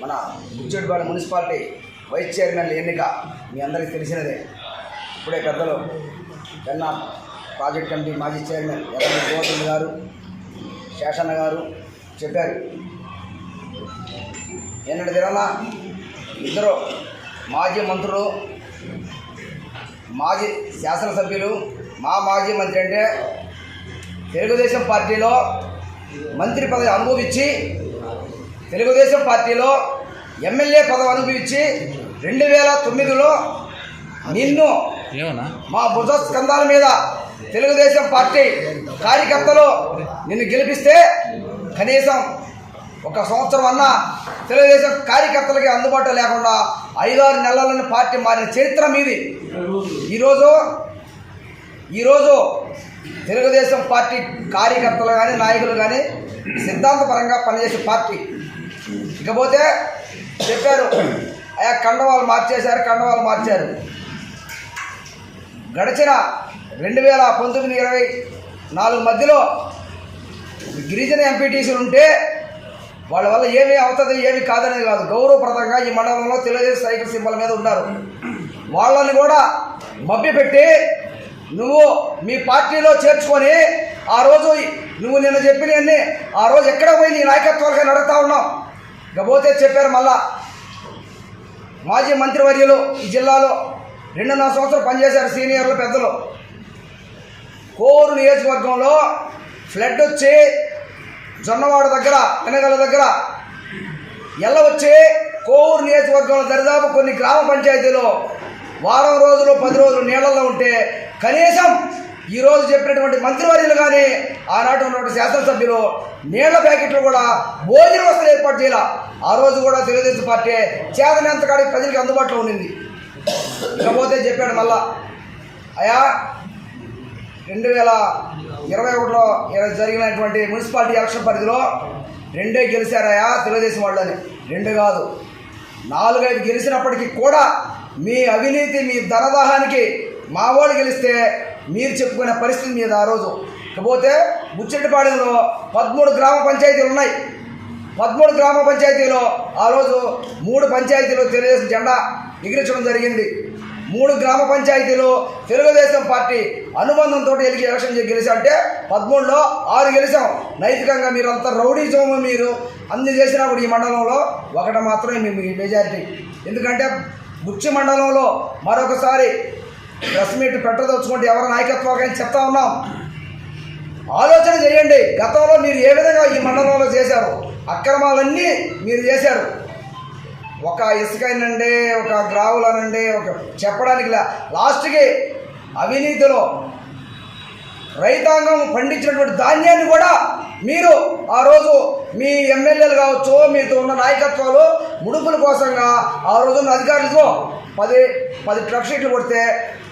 మన బుచ్చెడ్పాడు municipality vice chairman ఎన్నిక మీ అందరికీ తెలిసినదే. ఇప్పుడే పెద్దలు పెన్నా ప్రాజెక్ట్ కమిటీ మాజీ చైర్మన్ ఎర్రని గోవర్ధన్ గారు శేషన్న గారు చెప్పారు. నిన్నటి దినాన ఇద్దరు మాజీ మంత్రులు మాజీ శాసనసభ్యులు మా మాజీ మంత్రి అంటే తెలుగుదేశం పార్టీలో మంత్రి పదవి అనుభవించి తెలుగుదేశం పార్టీలో ఎమ్మెల్యే పదవి అనుభవించి రెండు వేల తొమ్మిదిలో నిన్ను మా భుజ స్కంధాల మీద తెలుగుదేశం పార్టీ కార్యకర్తలు నిన్ను గెలిపిస్తే కనీసం ఒక సంవత్సరం అన్నా తెలుగుదేశం కార్యకర్తలకి అందుబాటులో లేకుండా ఐదారు నెలలను పార్టీ మారిన చరిత్ర మీది. ఈరోజు ఈరోజు తెలుగుదేశం పార్టీ కార్యకర్తలు కానీ నాయకులు కానీ సిద్ధాంతపరంగా పనిచేసే పార్టీ. ఇకపోతే చెప్పారు అయా కండవాళ్ళు మార్చేశారు కండవాలు మార్చారు. గడిచిన రెండు వేల పంతొమ్మిది ఇరవై నాలుగు మధ్యలో గిరిజన ఎంపీటీసీలు ఉంటే వాళ్ళ వల్ల ఏమీ అవుతుంది ఏమి కాదనేది కాదు. గౌరవప్రదంగా ఈ మండలంలో తెలుగుదేశం సైకిల్ సింబల్ మీద ఉన్నారు. వాళ్ళని కూడా మభ్యపెట్టి నువ్వు మీ పార్టీలో చేర్చుకొని ఆ రోజు నువ్వు నిన్న చెప్పినవన్నీ ఆ రోజు ఎక్కడ పోయి నీ నాయకత్వాలుగా నడుస్తూ ఉన్నావు? ఇకపోతే చెప్పారు మళ్ళా. మాజీ మంత్రివర్యులు ఈ జిల్లాలో రెండున్నర సంవత్సరాలు పనిచేశారు సీనియర్లు పెద్దలు. కోరు నియోజకవర్గంలో ఫ్లడ్ వచ్చి జొన్నవాడ దగ్గర వెనగల దగ్గర ఎల్ల వచ్చి కోవూరు నియోజకవర్గంలో దరిదాపు కొన్ని గ్రామ పంచాయతీలో వారం రోజులు పది రోజులు నీళ్ళల్లో ఉంటే కనీసం ఈరోజు చెప్పినటువంటి మంత్రివర్యులు కానీ ఆనాటి ఉన్నటువంటి శాసనసభ్యులు నీళ్ళ ప్యాకెట్లు కూడా భోజన వసతులు ఏర్పాటు చేయాల. ఆ రోజు కూడా తెలుగుదేశం పార్టీ చేతనంత కాడికి ప్రజలకు అందుబాటులో ఉండింది. ఇకపోతే చెప్పాడు మళ్ళా అయా రెండు వేల ఇరవై ఒకటిలో జరిగినటువంటి మున్సిపాలిటీ ఎలక్షన్ పరిధిలో రెండే గెలిచారయా తెలుగుదేశం వాళ్ళని. రెండు కాదు నాలుగైదు గెలిచినప్పటికీ కూడా మీ అవినీతి మీ ధనదాహానికి మా వాళ్ళు గెలిస్తే మీరు చెప్పుకునే పరిస్థితి మీద ఆ రోజు. ఇకపోతే ముచ్చటిపాడెంలో పదమూడు గ్రామ పంచాయతీలు ఉన్నాయి. పదమూడు గ్రామ పంచాయతీలో ఆ రోజు మూడు పంచాయతీలు తెలుగుదేశం జెండా ఎగిరించడం జరిగింది. మూడు గ్రామ పంచాయతీలు తెలుగుదేశం పార్టీ అనుబంధంతో ఎలిగి ఎలక్షన్ చేసి గెలిచా అంటే పదమూడులో ఆరు గెలిచాం. నైతికంగా మీరు అంత రౌడీజం మీరు. అన్ని చేసినా కూడా ఈ మండలంలో ఒకటి మాత్రమే మీ మెజారిటీ. ఎందుకంటే బుచ్చి మండలంలో మరొకసారి ప్రెస్ మీట్ పెట్టదలుచుకుంటే ఎవరి నాయకత్వాన్ని చెప్తా ఉన్నాం. ఆలోచన చేయండి. గతంలో మీరు ఏ విధంగా ఈ మండలంలో చేశారు? అక్రమాలన్నీ మీరు చేశారు. ఒక ఇసుకైనండి ఒక గ్రావులనండి ఒక చెప్పడానికి లాస్ట్కి అవినీతిలో రైతాంగం పండించినటువంటి ధాన్యాన్ని కూడా మీరు ఆ రోజు మీ ఎమ్మెల్యేలు కావచ్చు మీతో ఉన్న నాయకత్వాలు ముడుపుల కోసంగా ఆ రోజున్న అధికారులతో పది పది ట్రక్ షీట్లు కొడితే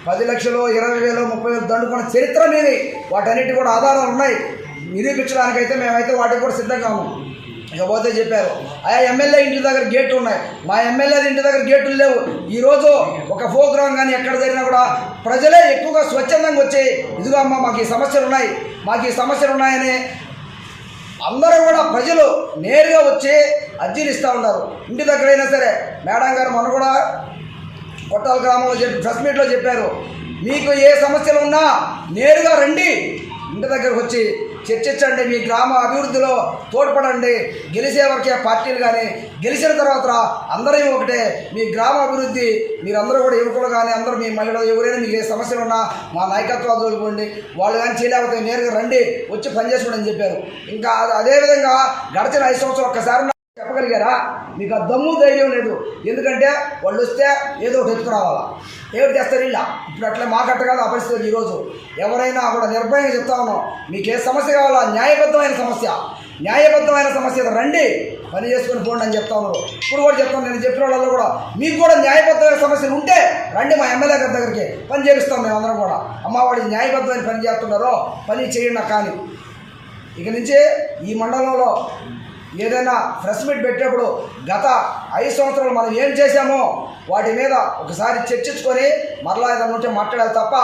పది లక్షలు ఇరవై వేలు ముప్పై వేలు దండుకున్న చరిత్ర మీది. వాటన్నిటి కూడా ఆధారాలు ఉన్నాయి. నిరూపించడానికైతే మేమైతే వాటికి కూడా సిద్ధంగా ఉన్నాం. ఇకపోతే చెప్పారు ఆయా ఎమ్మెల్యే ఇంటి దగ్గర గేట్లు ఉన్నాయి. మా ఎమ్మెల్యే ఇంటి దగ్గర గేట్లు లేవు. ఈరోజు ఒక ప్రోగ్రాం కానీ ఎక్కడ జరిగినా కూడా ప్రజలే ఎక్కువగా స్వచ్ఛందంగా వచ్చి ఇదిగో అమ్మ మాకు ఈ సమస్యలు ఉన్నాయి. మాకు ఈ సమస్యలు ఉన్నాయని అందరూ కూడా ప్రజలు నేరుగా వచ్చి అర్జీలు ఇస్తూ ఉన్నారు. ఇంటి దగ్గర అయినా సరే మేడం గారు మొన్న కూడా కొట్టాల గ్రామంలో చెప్పి ప్రెస్ మీట్లో చెప్పారు. మీకు ఏ సమస్యలు ఉన్నా నేరుగా రండి. ఇంటి దగ్గరకు వచ్చి చర్చించండి మీ గ్రామ అభివృద్ధిలో తోడ్పడండి. గెలిచే వరకే పార్టీలు కానీ గెలిచిన తర్వాత అందరం ఒకటే. మీ గ్రామ అభివృద్ధి మీరందరూ కూడా యువకులు కానీ అందరూ మీ మహిళలు ఎవరైనా మీకు ఏ సమస్యలు ఉన్నా మా నాయకత్వాలు తోలుకోండి వాళ్ళు కానీ చేయలేకపోతే నేరుగా రండి వచ్చి పనిచేసుకోండి అని చెప్పారు. ఇంకా అదేవిధంగా గడిచిన ఐదు సంవత్సరాలు ఒక్కసారి చెప్పగలిగారా? మీకు ఆ దమ్ము ధైర్యం లేదు. ఎందుకంటే వాళ్ళు వస్తే ఏదో ఒకటి ఎత్తుకురావాలా? ఏమిటి చేస్తారు ఇలా ఇప్పుడు అట్లా మాకట్ట కాదు ఆ పరిస్థితి ఈరోజు. ఎవరైనా కూడా నిర్భయంగా చెప్తా ఉన్నాం. మీకు ఏ సమస్య కావాలా? న్యాయబద్ధమైన సమస్య. న్యాయబద్ధమైన సమస్య రండి. పని చేసుకొని పోండి అని చెప్తా ఉన్నారు. ఇప్పుడు కూడా చెప్తాను. నేను చెప్పిన వాళ్ళలో కూడా మీకు కూడా న్యాయబద్ధమైన సమస్యలు ఉంటే రండి మా ఎమ్మెల్యే గారి దగ్గరికి. పని చేపిస్తాం మేము అందరం కూడా అమ్మవాడి న్యాయబద్ధమైన పని చేస్తున్నారో పని చేయండి కానీ ఇక నుంచి ఈ మండలంలో ఏదైనా ప్రెస్ మీట్ పెట్టినప్పుడు గత ఐదు సంవత్సరాలు మనం ఏం చేశామో వాటి మీద ఒకసారి చర్చించుకొని మరలా ఏదైనా ఉంటే మాట్లాడాలి తప్ప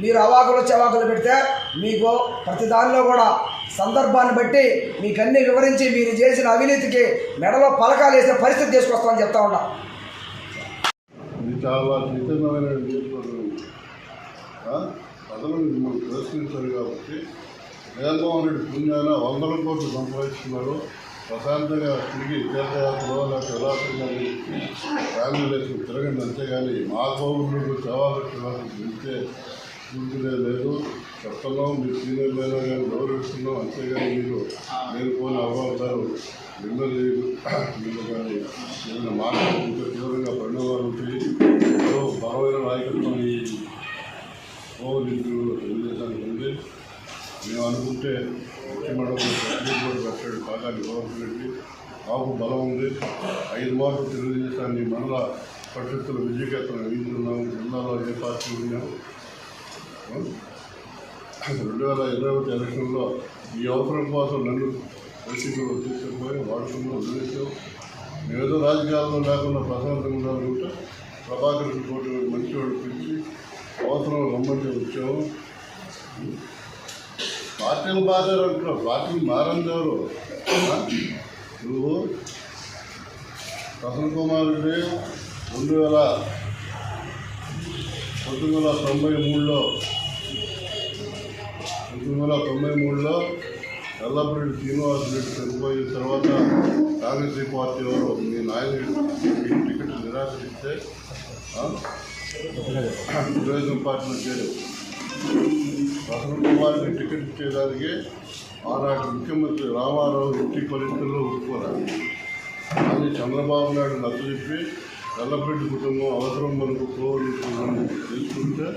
మీరు అవాకులు చవాకులు పెడితే మీకు ప్రతి దానిలో కూడా సందర్భాన్ని బట్టి మీకు అన్ని వివరించి మీరు చేసిన అవినీతికి మెడలో పలకాలు వేసే పరిస్థితి తీసుకొస్తామని చెప్తా ఉన్నా. చాలా చైతన్యమైన ప్రజలు మిమ్మల్ని ప్రశ్నించారు కాబట్టి జగన్మోహన్ రెడ్డి పుణ్యాన వందల కోట్లు సంపాదిస్తున్నారు ప్రశాంతంగా తిరిగి తీర్థయాత్రలో లేకపోతే విలాసంగా ఫ్యామిలీ లైఫ్ తిరగండి అంతేగాని మా కోవిడ్లు సేవాలకు వెళ్తే చూసుకునే లేదు. చెప్తున్నాం మీరు సీనియర్ అయినా కానీ గౌరవిస్తున్నాం అంతేగాని మీరు నేను పోని అవ్వతారు మిమ్మల్ని మీరు కానీ ఏదైనా ఇంకా తీవ్రంగా పరిణామాలు ఉంటాయి. బలమైన నాయకత్వం ఈ కోవిడ్ తెలియజేశానికి ఉంది. మేము అనుకుంటే ముఖ్యమంత్రి కూడా పెట్టాడు బాగా నివాసం పెట్టి మాకు బలం ఉంది. ఐదు మార్కులు తెలుగుదేశాన్ని మళ్ళా పరిస్థితులు విజయకేతనం వీలున్నాం జిల్లాలో ఏ పార్టీ ఉన్నాము రెండు వేల ఇరవై ఒకటి ఎలక్షన్లో ఈ అవసరం కోసం నన్ను వైసీపీలో తీసుకుపోయి వాడుకున్నాం వదిలేసాం ఏదో రాజకీయాల్లో లేకుండా ప్రశాంతంగా ఉండాలనుకుంటే ప్రభాకర్ కోటి మంచివాడు పిలిచి అవసరం రమ్మంటే వచ్చాము పార్టీలు మారారు అంటున్నావు పార్టీలు మారంది నువ్వు ప్రసన్న కుమార్ రెడ్డి రెండు వేల పంతొమ్మిది వందల తొంభై మూడులో. పంతొమ్మిది వందల తొంభై మూడులో ఎల్లప్పరెడ్డి శ్రీనివాస్ రెడ్డి చనిపోయిన తర్వాత కాంగ్రెస్ పార్టీ వారు మీ నాయకుడు టికెట్ నిరాకరిస్తే ఆ? తెలుగుదేశం పార్టీలో చేరు ప్రసన్న కుమార్ని టికెట్ ఇచ్చేదానికి ఆనాటి ముఖ్యమంత్రి రామారావు ఇంటి పరిస్థితుల్లో ఒప్పుకోరాడు కానీ చంద్రబాబు నాయుడు నచ్చజెప్పి ఎల్లపెట్టి కుటుంబం అవసరం మనకు కోవిడ్ తెలుసుకుంటే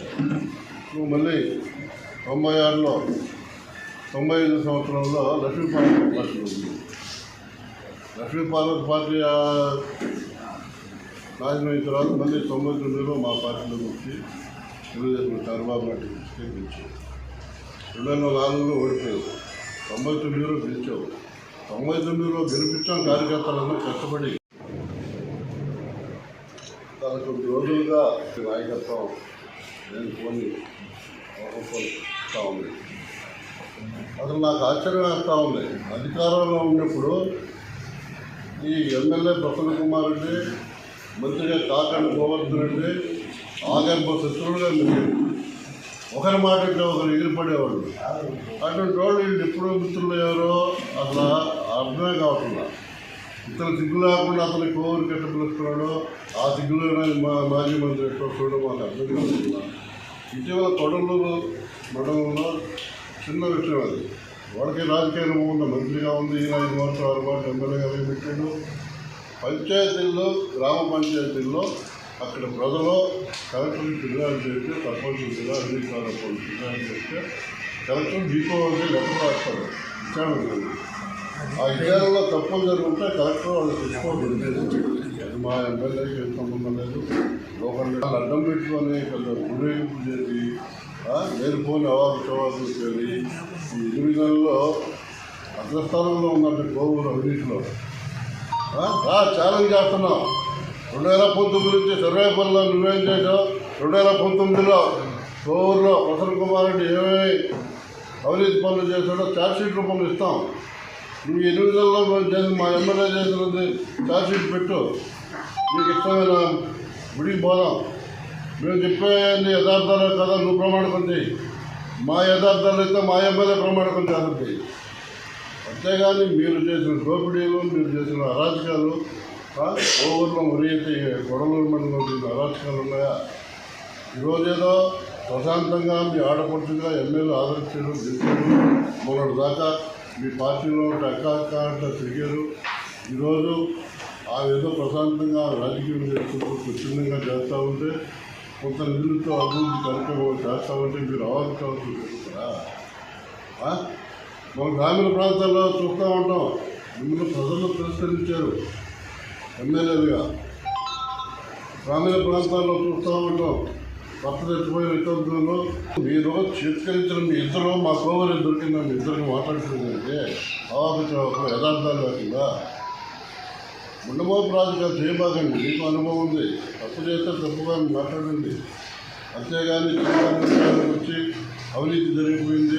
నువ్వు మళ్ళీ తొంభై ఆరులో తొంభై ఐదు సంవత్సరంలో లక్ష్మీపార్వతి పార్టీ ఉంది. లక్ష్మీపార్వతి పార్టీ ఆ, నాశనం అయిన తర్వాత మళ్ళీ తొంభై తొమ్మిదిలో మా పార్టీలోకి వచ్చి తెలుగుదేశం చంద్రబాబు నాయుడు గెలిచావు రెండు వేల నాలుగులో ఓడిపోయావు. తొంభై తొమ్మిదిలో గెలిచావు. తొంభై తొమ్మిదిలో గెలిపించాం కార్యకర్తలందరూ కష్టపడి పదకొండు రోజులుగా నాయకత్వం నేను కొన్ని ఉంది. అసలు నాకు ఆశ్చర్యం వేస్తూ ఉంది. అధికారంలో ఉన్నప్పుడు ఈ ఎమ్మెల్యే ప్రసన్న కుమార్ రెడ్డి మంత్రిగా కాకండి గోవర్ధన్ రెడ్డి ఆగర్భ శత్రువులుగా మిగిలి ఒకరి మాట ఒకరు ఎగిరిపడేవాళ్ళు. అటువంటి వాళ్ళు వీళ్ళు ఎప్పుడు మిత్రులు అయ్యారో అసలు అర్థమే కావట్లా. ఇతను సిగ్గు లేకుండా అతను కోరు కట్ట పిలుస్తున్నాడు ఆ సిగ్గులోనే మా మాజీ మంత్రి ఎట్లా చూడడం మాకు అర్థం కావట్లా. ఇటీవల కొడలూరు మండలంలో చిన్న విషయం అది. వాడికి రాజకీయ ఉన్న మంత్రిగా ఉంది ఈయన ఐదు సంవత్సరాలు ఆరు మాట ఎమ్మెల్యేగా పెట్టాడు. పంచాయతీల్లో గ్రామ పంచాయతీల్లో అక్కడ ప్రజలు కలెక్టర్ ఫిర్యాదు చేస్తే సర్పంచ్ ఫిర్యాదు చేస్తారు ఫిర్యాదు చేస్తే కలెక్టర్ దీపావళి లెటర్ రాస్తారు. విచారణ జరిగింది. ఆ విచారణలో తప్పులు జరుగుతుంటే కలెక్టర్ వాళ్ళు తెచ్చుకోవాలి మా ఎమ్మెల్యేకి ఏం సంబంధం లేదు. లోకల్ అడ్డం పెట్టుకొని కొంచెం గురేపు చేసి ఆ, లేనిపోని అవాకు చవాకులు వచ్చేది ఈ ఎనిమిది అగ్రస్థానంలో ఉన్నట్టు గోవులు అవినీతిలో. ఆ, ఛాలెంజ్ చేస్తున్నాం. రెండు వేల పంతొమ్మిది నుంచి సర్వేపల్లిలో నువ్వేం చేసావు రెండు వేల పంతొమ్మిదిలో కోవూరులో ప్రసన్న కుమార్ రెడ్డి ఏమేమి అవినీతి పనులు చేశాడో ఛార్జ్షీట్ రూపంలో ఇస్తాం. నువ్వు ఎన్నికల్లో నెలల్లో మేము చేసిన మా ఎమ్మెల్యే చేసినది ఛార్జ్షీట్ పెట్టు. నీకు ఇష్టమైన గుడికి పోదాం. మేము చెప్పేది యథార్థాలు కదా నువ్వు ప్రమాణకం చేయి మా యథార్థాలు అయితే మా ఎమ్మెల్యే ప్రమాణకం చేయాలి అంతేగాని మీరు చేసిన దోపిడీలు మీరు చేసిన అరాచకాలు ఓవర్లో మరి అయితే గొడవలు మండలంలో చేసిన అరాచకాలు ఉన్నాయా? ఈరోజేదో ప్రశాంతంగా మీ ఆడపడుచుగా ఎమ్మెల్యే ఆదరించారు గెలిచారు మొన్నటి దాకా మీ పార్టీలో అక్క అక్క అంటే తిరిగారు. ఈరోజు ఆ ఏదో ప్రశాంతంగా రాజకీయం చేసుకుంటూ స్వచ్ఛందంగా చేస్తూ ఉంటే కొంత నిధులతో అభివృద్ధి కార్యక్రమాలు చేస్తూ ఉంటే మీరు అవార్డు జరుగుతారా మన గ్రామీణ ప్రాంతాల్లో చూస్తూ ఉంటాం. మిమ్మల్ని ప్రజలు తిరస్కరించారు. ఎమ్మెల్యేలుగా గ్రామీణ ప్రాంతాల్లో చూస్తూ ఉంటాం. భర్త చచ్చిపోయిన మీరు చిత్కరించిన మీ ఇద్దరు మా కోవరి దొరికిన మీ ఇద్దరికి మాట్లాడుతుందంటే ఆలోచన యథార్థాలు లేకుండా ఉండబో ప్రాజెక్టు చేయబాకండి మీకు అనుభవం ఉంది. తప్పు చేస్తే తప్పుగా మాట్లాడండి. అంతేగాని వచ్చి అవినీతి జరిగిపోయింది.